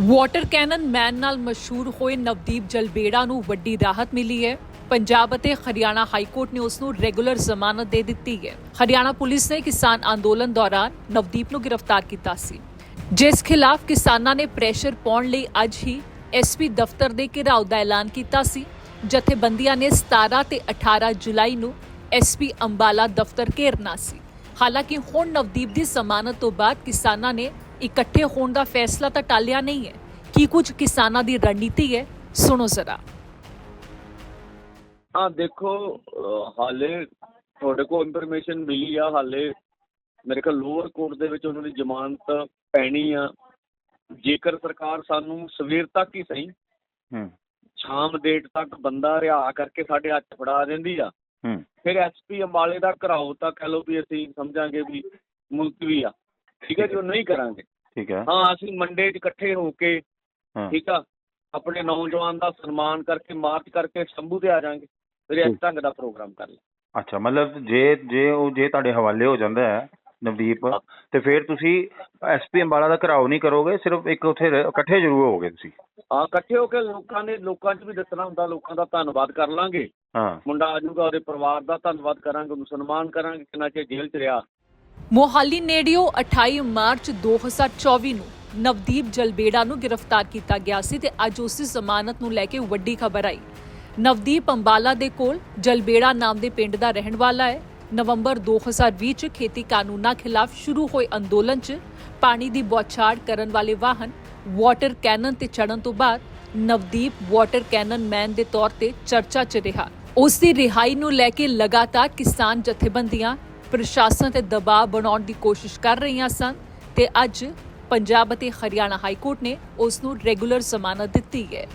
Water Canon ਮੈਨ ਨਾਲ ਮਸ਼ਹੂਰ ਹੋਏ ਨਵਦੀਪ ਜਲਬੇੜਾ ਨੂੰ ਵੱਡੀ ਰਾਹਤ ਮਿਲੀ ਹੈ। ਪੰਜਾਬ ਅਤੇ ਹਰਿਆਣਾ ਹਾਈ ਕੋਰਟ ਨੇ ਉਸ ਨੂੰ ਰੈਗੂਲਰ ਜ਼ਮਾਨਤ ਦੇ ਦਿੱਤੀ ਹੈ। ਹਰਿਆਣਾ ਪੁਲਿਸ ਨੇ ਕਿਸਾਨ ਅੰਦੋਲਨ ਦੌਰਾਨ ਨਵਦੀਪ ਨੂੰ ਗ੍ਰਿਫਤਾਰ ਕੀਤਾ ਸੀ। ਜਿਸ ਖਿਲਾਫ ਕਿਸਾਨਾਂ ਨੇ ਪ੍ਰੈਸ਼ਰ ਪਾਉਣ ਲਈ ਅੱਜ ਹੀ ਐਸਪੀ ਦਫ਼ਤਰ ਦੇ ਘਿਰਾਓ ਦਾ ਐਲਾਨ ਕੀਤਾ ਸੀ। ਜਥੇਬੰਦੀਆਂ ਨੇ 17 ਤੇ 18 ਜੁਲਾਈ ਨੂੰ ਐਸਪੀ ਅੰਬਾਲਾ ਦਫ਼ਤਰ ਘੇਰਨਾ ਸੀ। ਹਾਲਾਂਕਿ ਹੁਣ ਨਵਦੀਪ ਦੀ ਜ਼ਮਾਨਤ ਤੋਂ ਬਾਅਦ ਕਿਸਾਨਾਂ ਨੇ ਇਕੱਠੇ ਹੋਣ ਦਾ ਫੈਸਲਾ ਤਾਂ ਟਾਲਿਆ ਨਹੀਂ ਹੈ। ਕੀ ਕੁਝ ਕਿਸਾਨਾਂ ਦੀ ਰਣਨੀਤੀ ਹੈ? ਸੁਣੋ ਜ਼ਰਾ। ਹਾਂ ਦੇਖੋ ਹਾਲੇ ਤੁਹਾਡੇ ਕੋਲ ਇਨਫੋਰਮੇਸ਼ਨ ਮਿਲੀ ਆ ਹਾਲੇ ਮੇਰੇ ਕੋਲ ਲੋਅਰ ਕੋਰਟ ਦੇ ਵਿੱਚ ਉਹਨਾਂ ਦੀ ਜ਼ਮਾਨਤ ਪੈਣੀ ਆ। ਜੇਕਰ ਸਰਕਾਰ ਸਾਨੂੰ ਸਵੇਰ ਤੱਕ ਹੀ ਸਹੀ ਹੂੰ। ਸ਼ਾਮ ਡੇਟ ਤੱਕ ਬੰਦਾ ਰਿਹਾ ਕਰਕੇ ਸਾਡੇ ਹੱਥ ਫੜਾ ਦਿੰਦੀ ਆ ਹੂੰ। ਫਿਰ ਐਸਪੀ ਅੰਬਾਲੇ ਦਾ ਘਰਾਓ ਤਾਂ ਕਹ ਲਓ ਵੀ ਅਸੀਂ ਸਮਝਾਂਗੇ ਵੀ ਮੁਲਤਵੀ ਆ। ਠੀਕ ਹੈ ਜੀ ਉਹ ਨਹੀਂ ਕਰਾਂਗੇ। ਠੀਕ ਹੈ। ਹਾਂ ਅਸੀਂ ਮੰਡੇ 'ਚ ਇਕੱਠੇ ਹੋ ਕੇ ਠੀਕ ਆ ਆਪਣੇ ਨੌਜਵਾਨ ਦਾ ਸਨਮਾਨ ਕਰਕੇ ਮਾਰਚ ਕਰਕੇ ਸ਼ੰਭੂ ਤੇ ਆ ਜਾਾਂਗੇ। ਫਿਰ ਇਸ। ਢੰਗ ਦਾ ਪ੍ਰੋਗਰਾਮ ਕਰ ਲਾਂ। ਅੱਛਾ ਮਤਲਬ ਜੇ ਜੇ ਉਹ ਜੇ ਤੁਹਾਡੇ ਹਵਾਲੇ ਹੋ ਜਾਂਦਾ ਹੈ ਨਵਦੀਪ ਤੇ ਫਿਰ ਤੁਸੀਂ ਐਸਪੀ ਅੰਬਾਲਾ ਦਾ ਘਰਾਓ ਨਹੀਂ ਕਰੋਗੇ ਸਿਰਫ ਇੱਕ ਉੱਥੇ ਇਕੱਠੇ ਜ਼ਰੂਰ ਹੋਗੇ ਤੁਸੀਂ? ਹਾਂ ਇਕੱਠੇ ਹੋ ਕੇ ਲੋਕਾਂ ਨੇ ਲੋਕਾਂ 'ਚ ਵੀ ਦੱਸਣਾ ਹੁੰਦਾ ਲੋਕਾਂ ਦਾ ਧੰਨਵਾਦ ਕਰ ਲਾਂਗੇ। ਹਾਂ। ਮੁੰਡਾ ਆ ਜਾਊਗਾ ਉਹਦੇ ਪਰਿਵਾਰ ਦਾ ਧੰਨਵਾਦ ਕਰਾਂਗੇ ਉਹਨੂੰ ਸਨਮਾਨ ਕਰਾਂਗੇ ਕਿੰਨਾ ਚਿਰ ਜੇਲ੍ਹ 'ਚ ਰਿਹਾ। ਮੋਹਾਲੀ ਨੇੜਿਓ 28 ਮਾਰਚ 2024 ਨੂੰ ਨਵਦੀਪ ਜਲਬੇੜਾ ਨੂੰ ਗ੍ਰਿਫਤਾਰ ਕੀਤਾ ਗਿਆ ਸੀ ਤੇ ਅੱਜ ਉਸ ਦੀ ਜ਼ਮਾਨਤ ਨੂੰ ਲੈ ਕੇ ਵੱਡੀ ਖਬਰ ਆਈ। ਨਵਦੀਪ ਅੰਬਾਲਾ ਦੇ ਕੋਲ ਜਲਬੇੜਾ ਨਾਮ ਦੇ ਪਿੰਡ ਦਾ ਰਹਿਣ ਵਾਲਾ ਹੈ। ਨਵੰਬਰ 2020 ਚ ਖੇਤੀ ਕਾਨੂੰਨਾਂ ਖਿਲਾਫ ਸ਼ੁਰੂ ਹੋਏ ਅੰਦੋਲਨ ਚ ਪਾਣੀ ਦੀ ਬੌਛਾੜ ਕਰਨ ਵਾਲੇ ਵਾਹਨ ਵਾਟਰ ਕੈਨਨ ਤੇ ਚੜਨ ਤੋਂ ਬਾਅਦ ਨਵਦੀਪ ਵਾਟਰ ਕੈਨਨ ਮੈਨ ਦੇ ਤੌਰ ਤੇ ਚਰਚਾ 'ਚ ਰਿਹਾ। ਉਸ ਦੀ ਰਿਹਾਈ ਨੂੰ ਲੈ ਕੇ ਲਗਾਤਾਰ ਕਿਸਾਨ ਜਥੇਬੰਦੀਆਂ ਪ੍ਰਸ਼ਾਸਨ ਤੇ ਦਬਾਅ ਬਣਾਉਣ ਦੀ ਕੋਸ਼ਿਸ਼ ਕਰ ਰਹੀਆਂ ਸਨ ਤੇ ਅੱਜ ਪੰਜਾਬ ਅਤੇ ਹਰਿਆਣਾ ਹਾਈ ਕੋਰਟ ਨੇ ਉਸ ਨੂੰ ਰੈਗੂਲਰ ਜ਼ਮਾਨਤ ਦਿੱਤੀ ਹੈ।